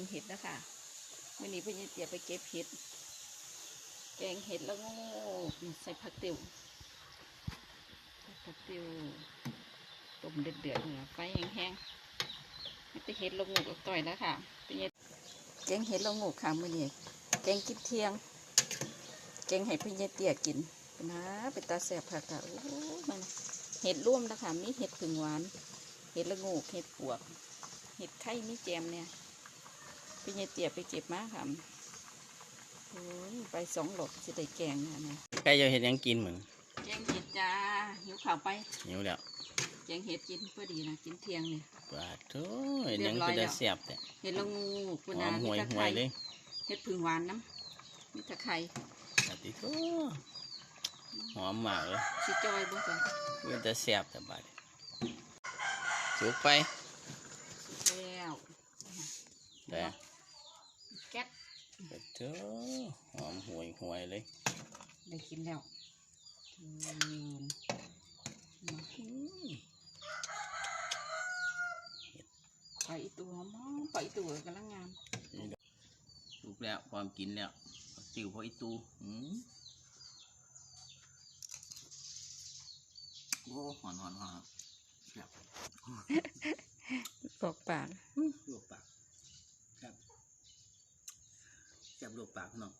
งเห็ดนะคะวันนี้พี่เจียไปเก็บเห็ด แกงเห็ดแล้วโง่ใส่ผักติ๋วผักติ๋วต้มเดือดๆเนี่ยไฟแห้งๆไม่ไปเห็ดลงงูกับต่อยแล้วค่ะพี่แกงเห็ดลงงูค่ะมื้อนี้แกงกินเทียง แกงให้พี่เตี้ยกินนะเป็นตาแสบค่ะค่ะโอ้มันเห็ดร่วมนะคะมีเห็ดผึ่งหวาน เห็ดละงูเห็ดปวก เห็ดไข่มีแจมเนี่ย พี่เตี้ยไปเก็บมาค่ะโอ้ยไปสองหลบจะได้แกงนะเนี่ยใกล้จะเห็นยังกินเหมือนแกงเห็ดจ้าหิวข่าวไปหิวแล้วแกงเห็ดกินพอดีนะกินเที่ยงเนี่ย ปาดโถ่เห็นยังเป็นตาเสียบแต่เห็ดละงูกุหนาอมมีห่วยตะห่ไควยร้เลยเห็ดผึ่งหวานน้ำมีตะไคร้ปาดโถ่หอมมากเลยสิจอยบ่จ้ะเป็นตาเสียบแต่บาดสุกไป แล้วแต่ แก๊สปาดโถ่หอมห่วยห่วยเลย ได้กินแล้วอืมไปอีตัวหอมๆไปอีตัวกำลังงามสุกแล้วความกินแล้วติวพออีตูอืมโอ้หอนหอนหอนครับบอกปากลวกปาก แซ่บรูปปากน้อง